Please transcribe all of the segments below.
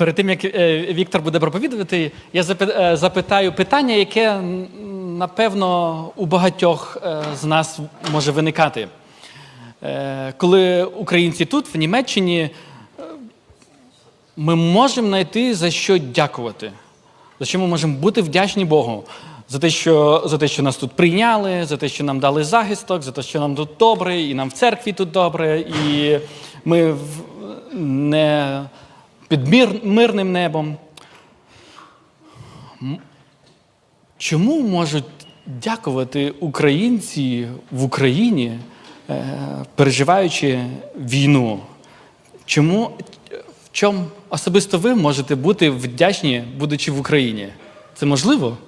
Перед тим як е, Віктор буде проповідувати, я е, запитаю питання, яке напевно у багатьох е, з нас може виникати. Коли українці тут, в Німеччині, ми можемо знайти за що дякувати, за що ми можемо бути вдячні Богу. За те, що, за те, що нас тут прийняли, за те, що нам дали захисток, за те, що нам тут добре, і нам в церкві тут добре, і ми не під мир, мирним небом. Чому можуть дякувати українці в Україні, е, переживаючи війну? Чому в чому особисто ви можете бути вдячні, будучи в Україні? Це можливо?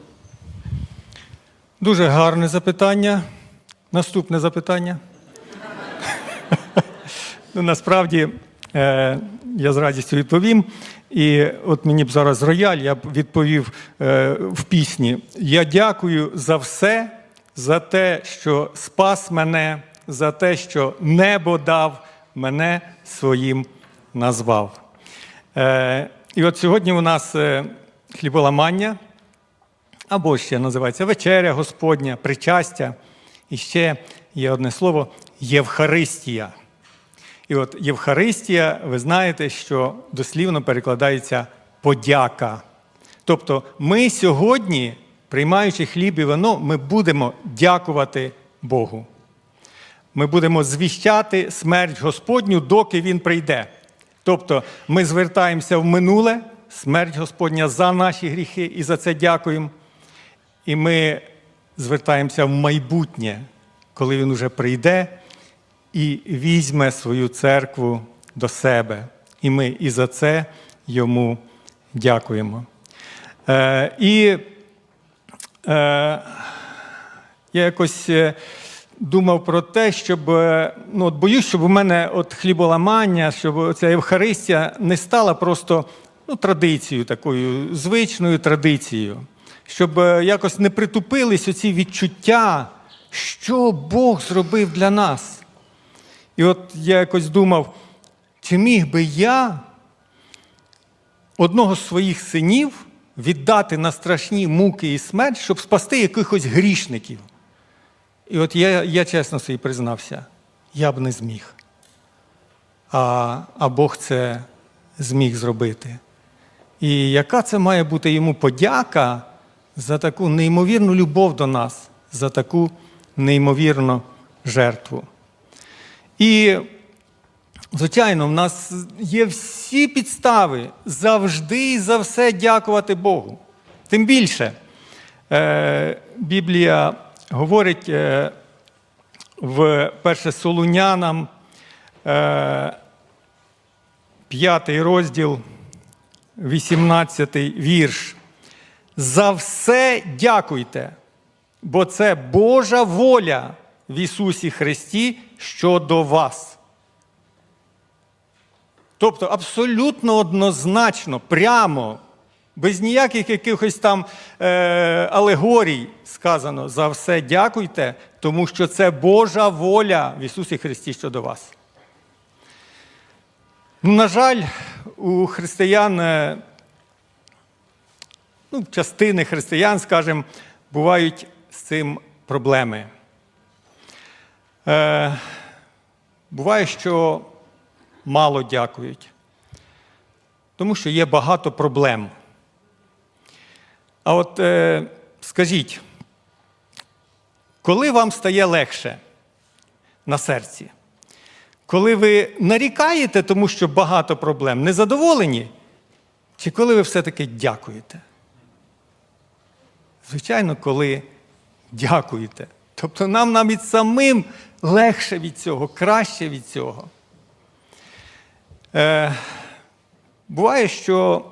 Дуже гарне запитання. Наступне запитання. ну, насправді, я з радістю відповім. І от мені б зараз рояль, я б відповів е, в пісні. Я дякую за все, за те, що спас мене, за те, що небо дав, мене своїм назвав. Е, і от сьогодні у нас е, хліболамання або ще називається вечеря Господня, причастя. І ще є одне слово Євхаристія. І от Євхаристія, ви знаєте, що дослівно перекладається подяка. Тобто ми сьогодні, приймаючи хліб і вино, ми будемо дякувати Богу. Ми будемо звіщати смерть Господню, доки Він прийде. Тобто ми звертаємося в минуле, смерть Господня за наші гріхи і за це дякуємо. І ми звертаємося в майбутнє, коли він уже прийде і візьме свою церкву до себе. І ми і за це йому дякуємо. Е, і е, я якось е, думав про те, щоб е, ну, от боюсь, щоб у мене от хліболамання, щоб ця Євхаристія не стала просто ну, традицією, такою звичною традицією, щоб е, якось не притупились оці відчуття, що Бог зробив для нас. І от я якось думав, чи міг би я одного з своїх синів віддати на страшні муки і смерть, щоб спасти якихось грішників. І от я, я чесно собі признався, я б не зміг. А, а Бог це зміг зробити. І яка це має бути йому подяка за таку неймовірну любов до нас, за таку неймовірну жертву. І, звичайно, в нас є всі підстави завжди і за все дякувати Богу. Тим більше, е, Біблія говорить е, в перше Солунянам, е, п'ятий розділ, 18 вірш. За все дякуйте, бо це Божа воля в Ісусі Христі щодо вас. Тобто абсолютно однозначно, прямо, без ніяких якихось там е, алегорій сказано за все дякуйте, тому що це Божа воля в Ісусі Христі щодо вас. Ну, На жаль, у християн, е, ну, частини християн, скажімо, бувають з цим проблеми. Е, буває, що мало дякують, тому що є багато проблем. А от е, скажіть, коли вам стає легше на серці? Коли ви нарікаєте, тому що багато проблем, незадоволені, чи коли ви все-таки дякуєте? Звичайно, коли дякуєте. Тобто нам навіть самим легше від цього, краще від цього. Е, буває, що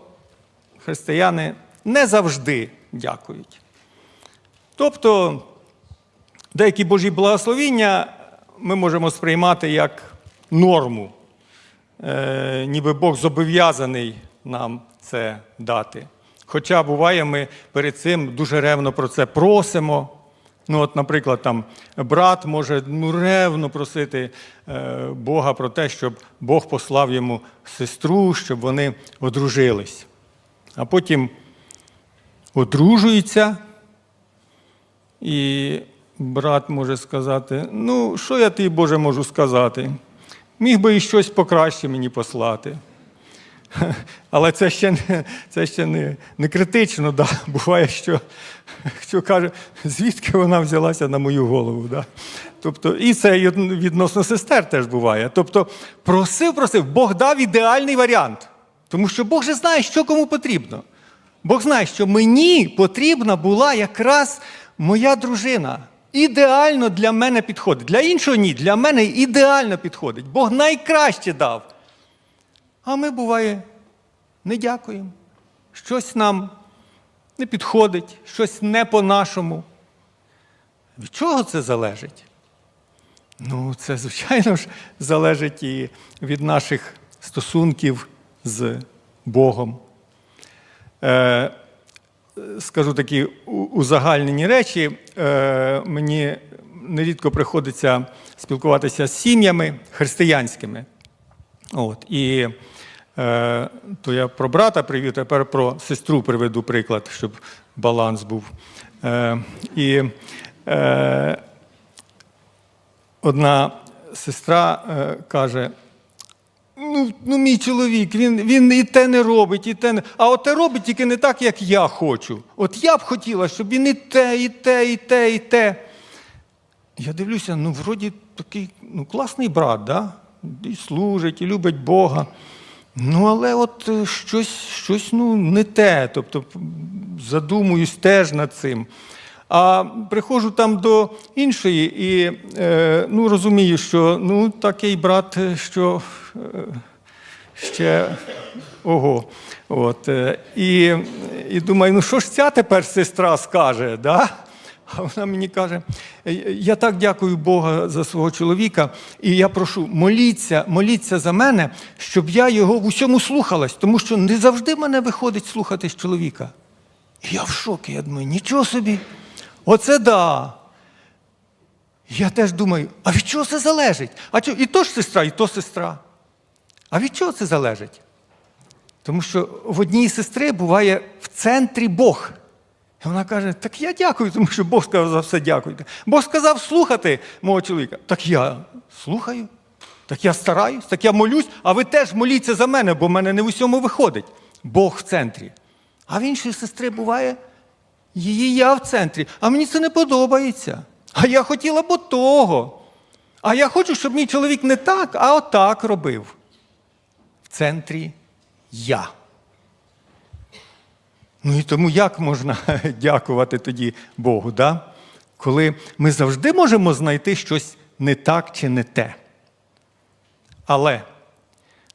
християни не завжди дякують. Тобто, деякі Божі благословіння ми можемо сприймати як норму, е, ніби Бог зобов'язаний нам це дати. Хоча буває, ми перед цим дуже ревно про це просимо, Ну, от, наприклад, там брат може ну, ревно просити е, Бога про те, щоб Бог послав йому сестру, щоб вони одружились. А потім одружуються, і брат може сказати: ну, що я тобі, Боже, можу сказати? Міг би і щось покраще мені послати. Але це ще не, це ще не, не критично. Да? Буває, що, що каже, звідки вона взялася на мою голову. Да? Тобто, і це відносно сестер теж буває. Тобто, просив, просив, Бог дав ідеальний варіант. Тому що Бог же знає, що кому потрібно. Бог знає, що мені потрібна була якраз моя дружина. Ідеально для мене підходить. Для іншого ні, для мене ідеально підходить. Бог найкраще дав. А ми, буває, не дякуємо. Щось нам не підходить, щось не по-нашому. Від чого це залежить? Ну, це, звичайно ж, залежить і від наших стосунків з Богом. Е, скажу такі узагальнені речі. Е, мені нерідко приходиться спілкуватися з сім'ями християнськими. От, і е, то я про брата привів, тепер про сестру приведу приклад, щоб баланс був. Е, і е, одна сестра е, каже: ну, ну, мій чоловік, він, він і те не робить, і те не. А от те робить тільки не так, як я хочу. От я б хотіла, щоб він і те, і те, і те, і те. Я дивлюся, ну, вроді такий ну, класний брат, да? І служить, і любить Бога. Ну, але от е, щось, щось ну, не те. Тобто задумуюсь теж над цим. А приходжу там до іншої і е, ну, розумію, що ну, такий брат, е, що е, ще ого. От, е, і, і думаю, ну що ж ця тепер сестра скаже? Да? А вона мені каже: я так дякую Бога за свого чоловіка, і я прошу, моліться, моліться за мене, щоб я його в усьому слухалась, тому що не завжди мене виходить слухатись чоловіка. І я в шокі, я думаю, нічого собі. Оце да. Я теж думаю, а від чого це залежить? А чого? І то ж сестра, і то сестра. А від чого це залежить? Тому що в одній сестри буває в центрі Бог. І вона каже: Так я дякую, тому що Бог сказав за все дякуйте. Бог сказав слухати мого чоловіка. Так я слухаю, так я стараюсь, так я молюсь, а ви теж моліться за мене, бо в мене не в усьому виходить. Бог в центрі. А в іншої сестри буває її я в центрі, а мені це не подобається. А я хотіла б того. А я хочу, щоб мій чоловік не так, а отак робив. В центрі я. Ну і тому як можна дякувати тоді Богу, да? коли ми завжди можемо знайти щось не так чи не те. Але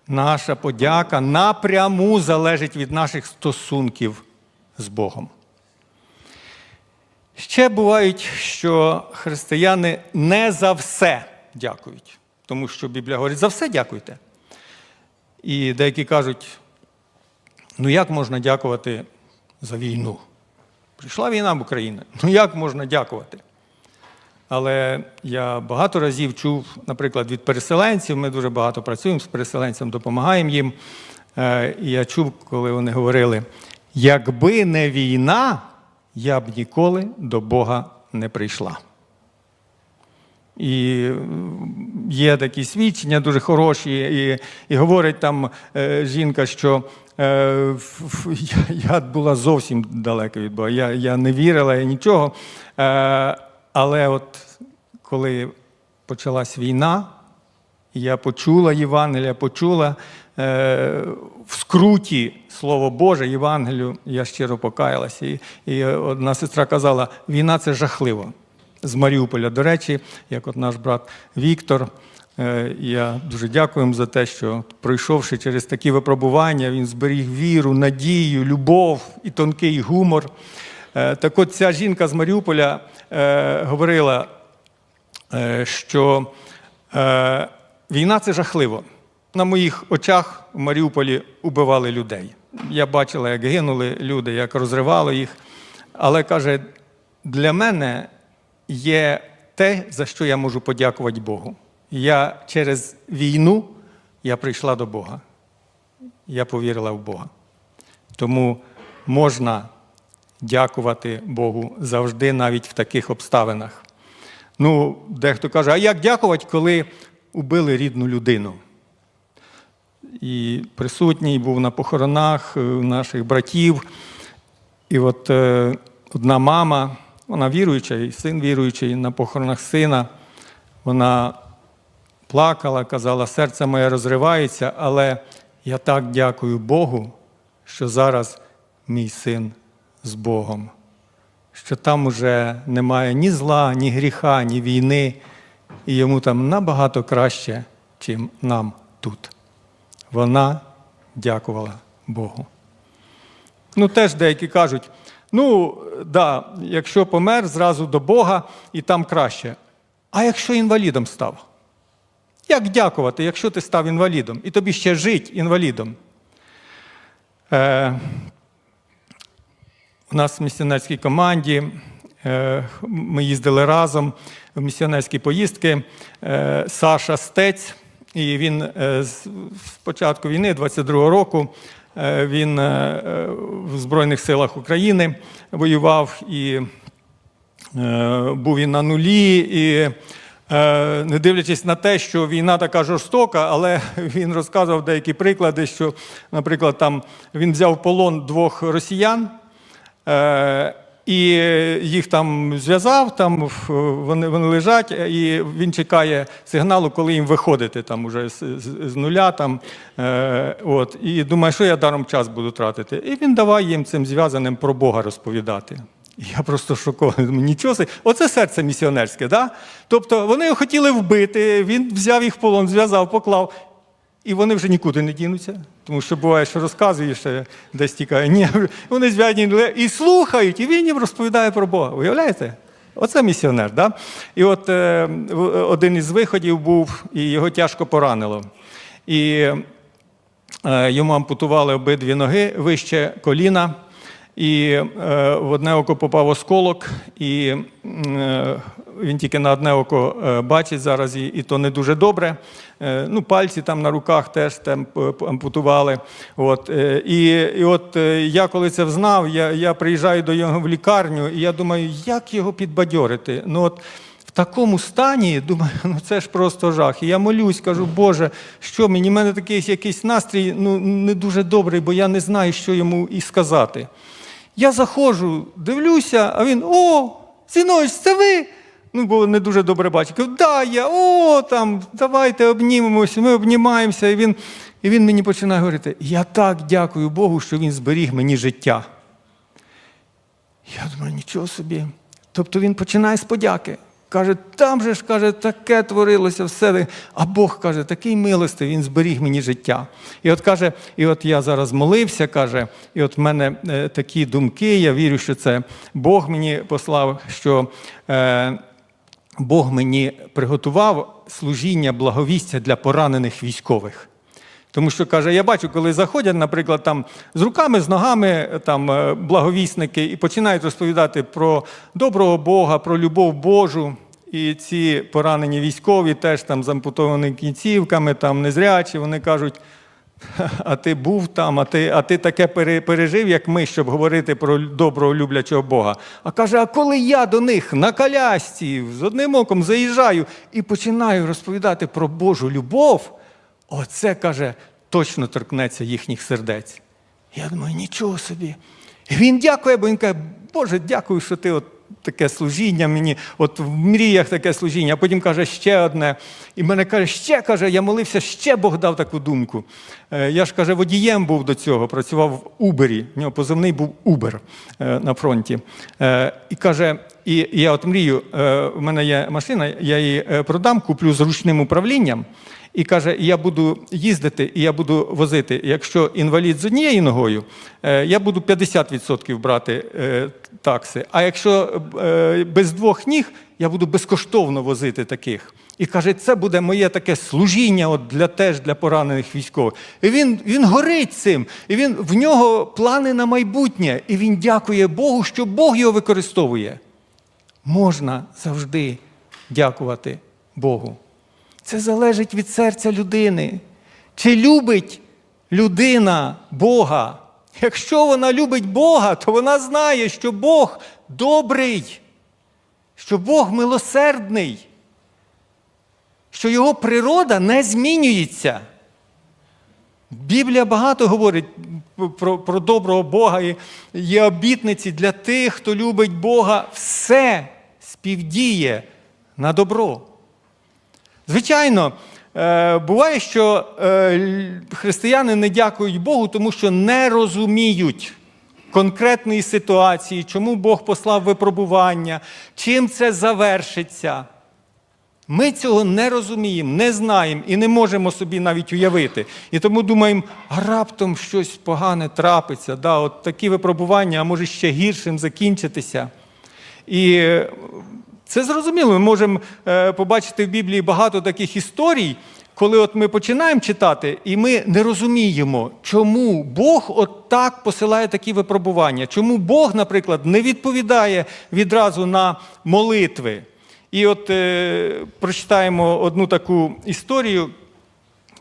наша подяка напряму залежить від наших стосунків з Богом. Ще бувають, що християни не за все дякують, тому що Біблія говорить, за все дякуйте. І деякі кажуть, ну як можна дякувати за війну? Прийшла війна в Україну. Ну як можна дякувати? Але я багато разів чув, наприклад, від переселенців, ми дуже багато працюємо з переселенцями, допомагаємо їм. Е, І я чув, коли вони говорили: якби не війна, я б ніколи до Бога не прийшла. І є такі свідчення дуже хороші, і, і говорить там е, жінка, що е, я, я була зовсім далека від Бога. Я, я не вірила і нічого. Е, але от коли почалась війна, я почула Євангелія, почула е, в скруті Слово Боже, Євангелію, я щиро покаялася. І, і одна сестра казала: війна це жахливо. З Маріуполя. До речі, як от наш брат Віктор, я дуже дякую за те, що пройшовши через такі випробування, він зберіг віру, надію, любов і тонкий гумор. Е, Так от ця жінка з Маріуполя е, говорила, е, що е, війна це жахливо. На моїх очах в Маріуполі убивали людей. Я бачила, як гинули люди, як розривало їх. Але каже, для мене є те, за що я можу подякувати Богу. Я через війну я прийшла до Бога. Я повірила в Бога. Тому можна дякувати Богу завжди, навіть в таких обставинах. Ну, дехто каже, а як дякувати, коли убили рідну людину? І присутній був на похоронах е, наших братів. І от е, одна мама, вона віруюча, і син віруючий на похоронах сина, вона плакала, казала, серце моє розривається, але я так дякую Богу, що зараз мій син з Богом, що там уже немає ні зла, ні гріха, ні війни, і йому там набагато краще, чим нам тут. Вона дякувала Богу. Ну, теж деякі кажуть: ну, да, якщо помер, зразу до Бога і там краще. А якщо інвалідом став? Як дякувати, якщо ти став інвалідом, і тобі ще жить інвалідом? Е, у нас в місіонерській команді е, ми їздили разом в місіонерські поїздки. Е, Саша Стець, і він е, з з початку війни, 22-го року, е, він е, в Збройних силах України воював і е, був він на нулі. І не дивлячись на те, що війна така жорстока, але він розказував деякі приклади, що, наприклад, там він взяв полон двох росіян. Е, і їх там зв'язав, там вони, вони лежать, і він чекає сигналу, коли їм виходити там уже з, з, з нуля. Там, е, от, і думає, що я даром час буду тратити. І він давай їм цим зв'язаним про Бога розповідати. Я просто шокований. Думаю, Нічого собі. Оце серце місіонерське. Да? Тобто вони його хотіли вбити, він взяв їх в полон, зв'язав, поклав. І вони вже нікуди не дінуться. Тому що буває, що розказуєш, десь тікає. Ні, вони зв'язані і слухають, і він їм розповідає про Бога. Уявляєте? Оце місіонер. Да? І от е, один із виходів був, і його тяжко поранило. І е, йому ампутували обидві ноги вище коліна. І е, в одне око попав осколок, і е, він тільки на одне око е, бачить зараз, і, то не дуже добре. Ну, пальці там на руках теж там ампутували. От, і, і от я коли це взнав, я, я приїжджаю до нього в лікарню, і я думаю, як його підбадьорити. Ну, от, в такому стані, думаю, ну це ж просто жах. І я молюсь, кажу, Боже, що мені? У мене такий якийсь настрій ну, не дуже добрий, бо я не знаю, що йому і сказати. Я заходжу, дивлюся, а він: о, Зінович, це ви? Ну, бо не дуже добре бачить. Да, я, о, там, давайте обнімемося, ми обнімаємося. І він, і він мені починає говорити: я так дякую Богу, що він зберіг мені життя. Я думаю, нічого собі. Тобто він починає з подяки. Каже, там же ж каже, таке творилося все. А Бог каже, такий милостий, він зберіг мені життя. І от каже, і от я зараз молився, каже, і от в мене е, такі думки, я вірю, що це Бог мені послав, що е, Бог мені приготував служіння благовістя для поранених військових. Тому що каже, я бачу, коли заходять, наприклад, там з руками, з ногами там е, благовісники і починають розповідати про доброго Бога, про любов Божу. І ці поранені військові теж там з ампутованими кінцівками, там незрячі, вони кажуть, а ти був там, а ти, а ти таке пережив, як ми, щоб говорити про доброго люблячого Бога. А каже, а коли я до них на колясці з одним оком заїжджаю і починаю розповідати про Божу любов, оце каже, точно торкнеться їхніх сердець. Я думаю, нічого собі. І він дякує, бо він каже, Боже, дякую, що ти от таке служіння мені, от в мріях таке служіння, а потім каже ще одне. І мене каже, ще каже, я молився, ще Бог дав таку думку. Е, Я ж каже, водієм був до цього, працював в Убері. В нього позивний був Убер е, на фронті. Е, І каже, і я от мрію, в мене є машина, я її продам, куплю з ручним управлінням. І каже, я буду їздити і я буду возити. Якщо інвалід з однією ногою, е, я буду 50% брати е, такси. А якщо е, без двох ніг, я буду безкоштовно возити таких. І каже, це буде моє таке служіння от для теж для поранених військових. І він, він горить цим, і він в нього плани на майбутнє. І він дякує Богу, що Бог його використовує. можна завжди дякувати Богу. Це залежить від серця людини. Чи любить людина Бога? Якщо вона любить Бога, то вона знає, що Бог добрий, що Бог милосердний, що його природа не змінюється. Біблія багато говорить про, про доброго Бога і є обітниці для тих, хто любить Бога, все співдіє на добро. Звичайно, е, буває, що е, християни не дякують Богу, тому що не розуміють конкретної ситуації, чому Бог послав випробування, чим це завершиться. Ми цього не розуміємо, не знаємо і не можемо собі навіть уявити. І тому думаємо, а раптом щось погане трапиться, да, от такі випробування, а може ще гіршим закінчитися. І це зрозуміло. Ми можемо е, побачити в Біблії багато таких історій, коли от ми починаємо читати, і ми не розуміємо, чому Бог от так посилає такі випробування, чому Бог, наприклад, не відповідає відразу на молитви. І от е, прочитаємо одну таку історію,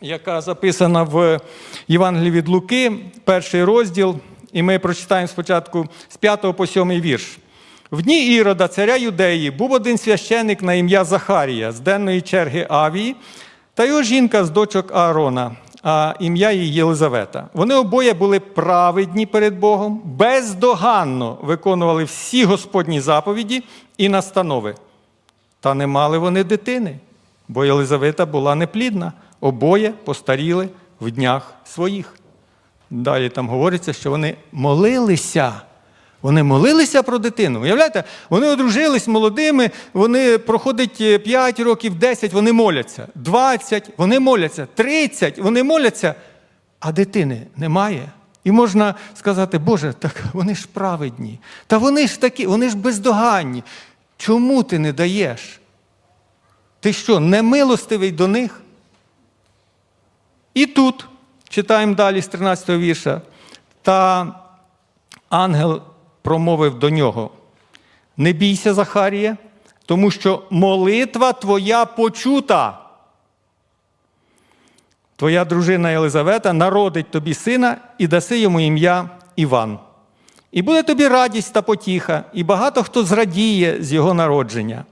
яка записана в Євангелії від Луки, перший розділ, і ми прочитаємо спочатку з 5 по 7 вірш. В дні Ірода, царя Юдеї, був один священик на ім'я Захарія з денної черги Авії, та його жінка з дочок Аарона, а ім'я її Єлизавета. Вони обоє були праведні перед Богом, бездоганно виконували всі Господні заповіді і настанови. Та не мали вони дитини, бо Єлизавета була неплідна, обоє постаріли в днях своїх. Далі там говориться, що вони молилися. Вони молилися про дитину. Уявляєте, вони одружились молодими, вони проходить 5 років, 10, вони моляться, 20, вони моляться, 30, вони моляться, а дитини немає. І можна сказати, Боже, так вони ж праведні. Та вони ж такі, вони ж бездоганні. Чому ти не даєш? Ти що, не милостивий до них? І тут читаємо далі з 13 го вірша. Та ангел промовив до нього: Не бійся, Захарія, тому що молитва твоя почута. Твоя дружина Єлизавета народить тобі сина і даси йому ім'я Іван. І буде тобі радість та потіха, і багато хто зрадіє з його народження,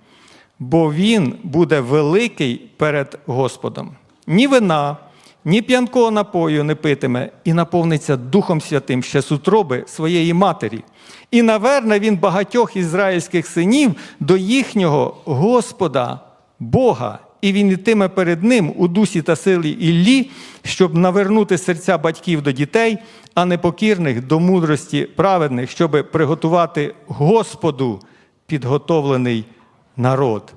бо він буде великий перед Господом. Ні вина, ні п'янкого напою не питиме, і наповниться Духом Святим ще з утроби своєї матері. І наверне він багатьох ізраїльських синів до їхнього Господа, Бога, і він ітиме перед ним у дусі та силі Іллі, щоб навернути серця батьків до дітей, а непокірних до мудрості праведних, щоб приготувати Господу підготовлений народ.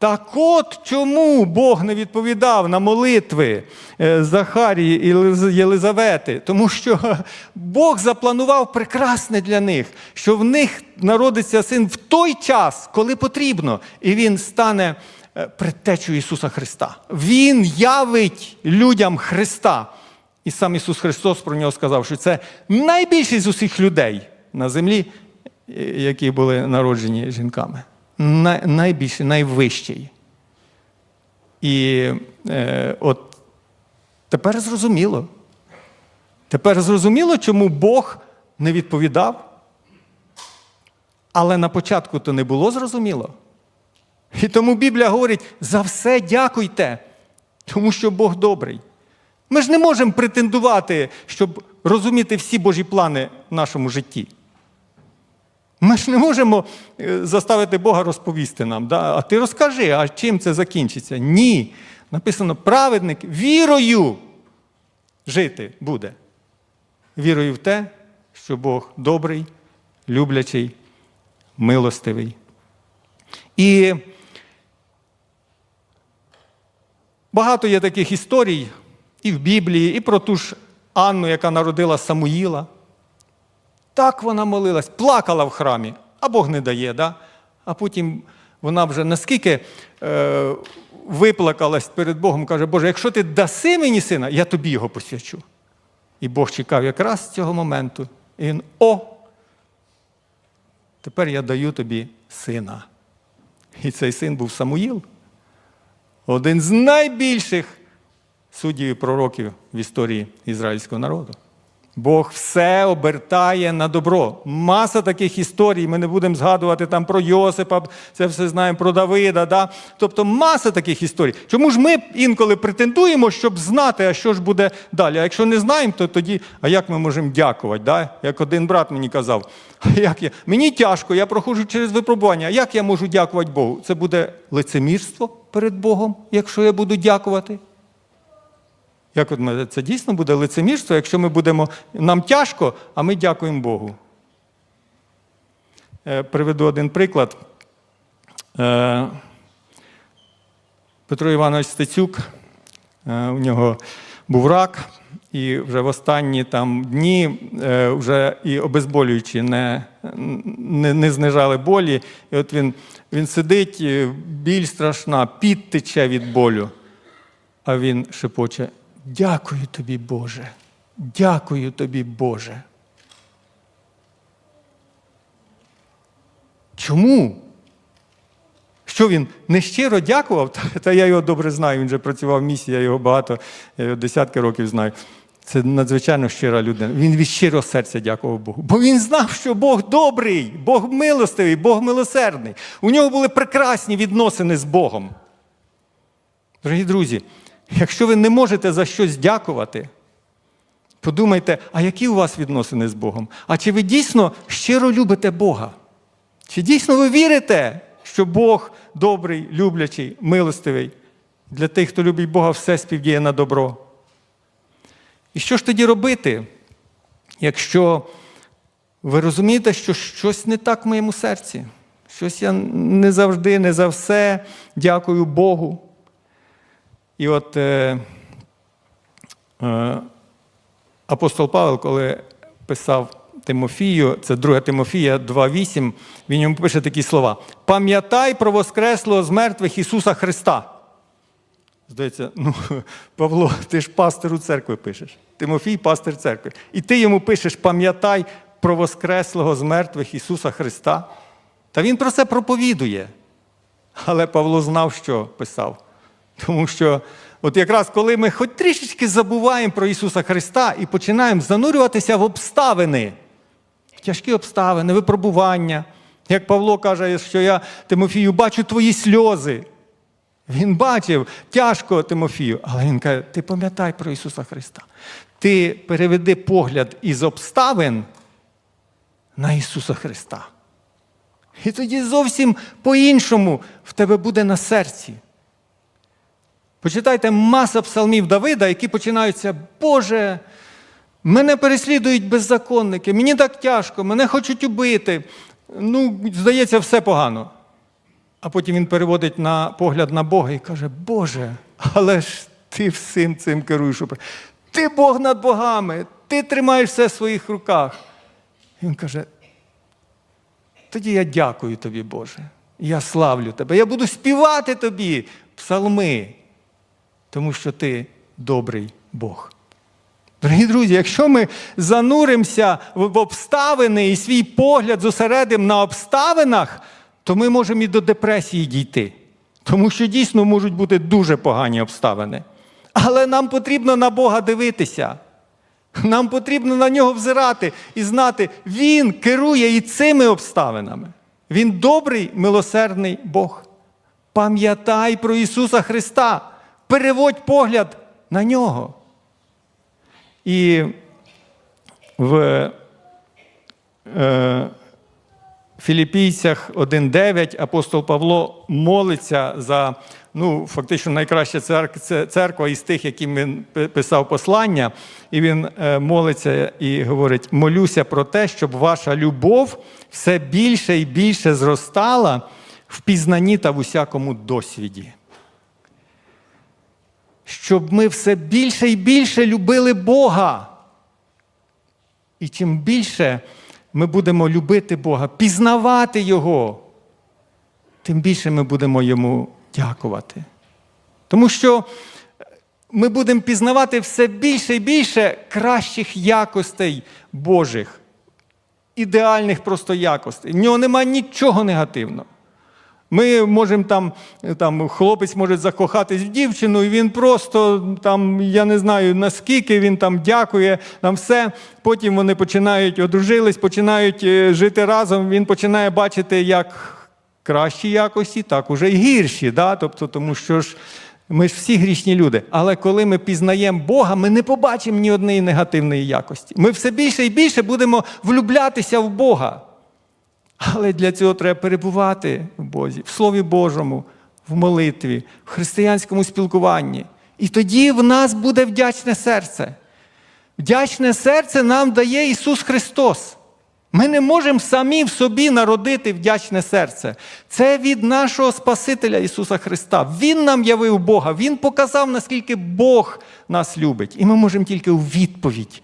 Так от чому Бог не відповідав на молитви е, Захарії і Єлизавети? Тому що Бог запланував прекрасне для них, що в них народиться син в той час, коли потрібно, і він стане е, предтечою Ісуса Христа. Він явить людям Христа. І сам Ісус Христос про нього сказав, що це найбільший з усіх людей на землі, е, які були народжені жінками. Най- найбільший, найвищий. І е, от тепер зрозуміло. Тепер зрозуміло, чому Бог не відповідав. Але на початку то не було зрозуміло. І тому Біблія говорить: за все дякуйте, тому що Бог добрий. Ми ж не можемо претендувати, щоб розуміти всі Божі плани в нашому житті. Ми ж не можемо е, заставити Бога розповісти нам. Да? А ти розкажи, а чим це закінчиться? Ні. Написано, праведник вірою жити буде. Вірою в те, що Бог добрий, люблячий, милостивий. І багато є таких історій і в Біблії, і про ту ж Анну, яка народила Самуїла. Так вона молилась, плакала в храмі, а Бог не дає. Да? А потім вона вже наскільки е, виплакалась перед Богом, каже, Боже, якщо ти даси мені сина, я тобі його посвячу. І Бог чекав якраз цього моменту. І він, о, тепер я даю тобі сина. І цей син був Самуїл, один з найбільших суддів і пророків в історії ізраїльського народу. Бог все обертає на добро. Маса таких історій. Ми не будемо згадувати там про Йосипа, це все знаємо про Давида. Да? Тобто маса таких історій. Чому ж ми інколи претендуємо, щоб знати, а що ж буде далі? А якщо не знаємо, то тоді, а як ми можемо дякувати? Да? Як один брат мені казав, а як я? Мені тяжко, я проходжу через випробування. А як я можу дякувати Богу? Це буде лицемірство перед Богом, якщо я буду дякувати. Як от ми, це дійсно буде лицемірство, якщо ми будемо, нам тяжко, а ми дякуємо Богу. Е, Приведу один приклад. Е, Петро Іванович Стецюк, е, у нього був рак, і вже в останні там дні вже і обезболюючі не, не, не знижали болі. І от він, він сидить, біль страшна, піт тече від болю. А він шепоче: Дякую тобі, Боже. Дякую тобі, Боже. Чому? Що він нещиро дякував? Та, я його добре знаю, він же працював в місії, я його багато, я його десятки років знаю. Це надзвичайно щира людина. Він від щирого серця дякував Богу. Бо він знав, що Бог добрий, Бог милостивий, Бог милосердний. У нього були прекрасні відносини з Богом. Дорогі друзі, якщо ви не можете за щось дякувати, подумайте, а які у вас відносини з Богом? А чи ви дійсно щиро любите Бога? Чи дійсно ви вірите, що Бог добрий, люблячий, милостивий? Для тих, хто любить Бога, все співдіє на добро. І що ж тоді робити, якщо ви розумієте, що щось не так в моєму серці? Щось я не завжди, не за все дякую Богу. І от е, е, апостол Павел, коли писав Тимофію, це 2 Тимофія 2,8, він йому пише такі слова: Пам'ятай про Воскреслого з мертвих Ісуса Христа. Здається, ну, Павло, ти ж пастиру церкви пишеш. Тимофій пастир церкви. І ти йому пишеш, пам'ятай про Воскреслого з мертвих Ісуса Христа. Та він про це проповідує. Але Павло знав, що писав. Тому що, от якраз коли ми хоч трішечки забуваємо про Ісуса Христа і починаємо занурюватися в обставини, в тяжкі обставини, випробування. Як Павло каже, що я Тимофію бачу твої сльози. Він бачив тяжко Тимофію, але він каже: ти пам'ятай про Ісуса Христа. Ти переведи погляд із обставин на Ісуса Христа. І тоді зовсім по-іншому в тебе буде на серці. Почитайте маса псалмів Давида, які починаються, Боже, мене переслідують беззаконники, мені так тяжко, мене хочуть убити. Ну, здається, все погано. А потім він переводить на погляд на Бога і каже: Боже, але ж ти всім цим керуєш. Ти Бог над богами, ти тримаєш все в своїх руках. І він каже: тоді я дякую тобі, Боже. Я славлю тебе. Я буду співати тобі псалми, тому що ти добрий Бог. Дорогі друзі, якщо ми зануримося в обставини і свій погляд зосередимо на обставинах, то ми можемо і до депресії дійти. Тому що дійсно можуть бути дуже погані обставини. Але нам потрібно на Бога дивитися. Нам потрібно на нього взирати і знати, Він керує і цими обставинами. Він добрий, милосердний Бог. Пам'ятай про Ісуса Христа, переводь погляд на нього. І в е, Філіпійцях 1.9 апостол Павло молиться за ну, фактично найкраща церква, із тих, яким він писав послання. І він е, молиться і говорить: молюся про те, щоб ваша любов все більше і більше зростала в пізнанні та в усякому досвіді. Щоб ми все більше і більше любили Бога. І чим більше ми будемо любити Бога, пізнавати Його, тим більше ми будемо Йому дякувати. Тому що ми будемо пізнавати все більше і більше кращих якостей Божих, ідеальних просто якостей. В нього немає нічого негативного. Ми можемо там, там хлопець може закохатись в дівчину, і він просто там, я не знаю наскільки він там дякує нам все. Потім вони починають одружились, починають е, жити разом. Він починає бачити як кращі якості, так уже й гірші. Да? Тобто, тому що ж ми ж всі грішні люди. Але коли ми пізнаємо Бога, ми не побачимо ні однієї негативної якості. Ми все більше і більше будемо влюблятися в Бога. Але для цього треба перебувати в Бозі, в Слові Божому, в молитві, в християнському спілкуванні. І тоді в нас буде вдячне серце. Вдячне серце нам дає Ісус Христос. Ми не можемо самі в собі народити вдячне серце. Це від нашого Спасителя Ісуса Христа. Він нам явив Бога, Він показав, наскільки Бог нас любить. І ми можемо тільки у відповідь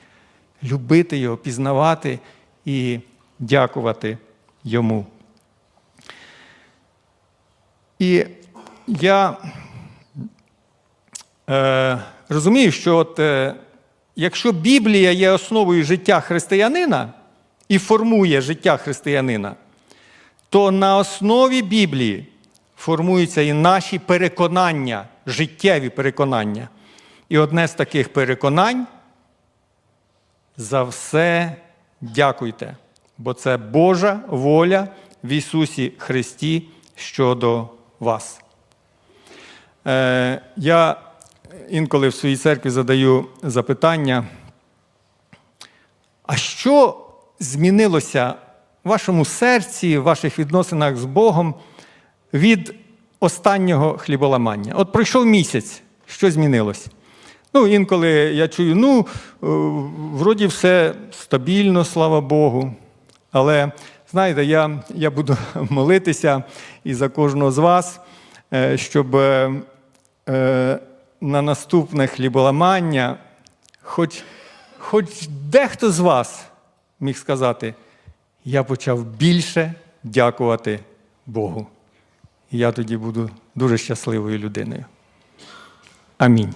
любити Його, пізнавати і дякувати Йому. І я е, розумію, що от, е, якщо Біблія є основою життя християнина і формує життя християнина, то на основі Біблії формуються і наші переконання, життєві переконання. І одне з таких переконань за все дякуйте, бо це Божа воля в Ісусі Христі щодо вас. Е, я інколи в своїй церкві задаю запитання, а що змінилося в вашому серці, в ваших відносинах з Богом від останнього хліболамання? От пройшов місяць, що змінилось? Ну, інколи я чую, ну, е, вроді все стабільно, слава Богу. Але знаєте, я, я буду молитися і за кожного з вас, е, щоб е, е, на наступне хліболамання, хоч, хоч дехто з вас міг сказати, я почав більше дякувати Богу. Я тоді буду дуже щасливою людиною. Амінь.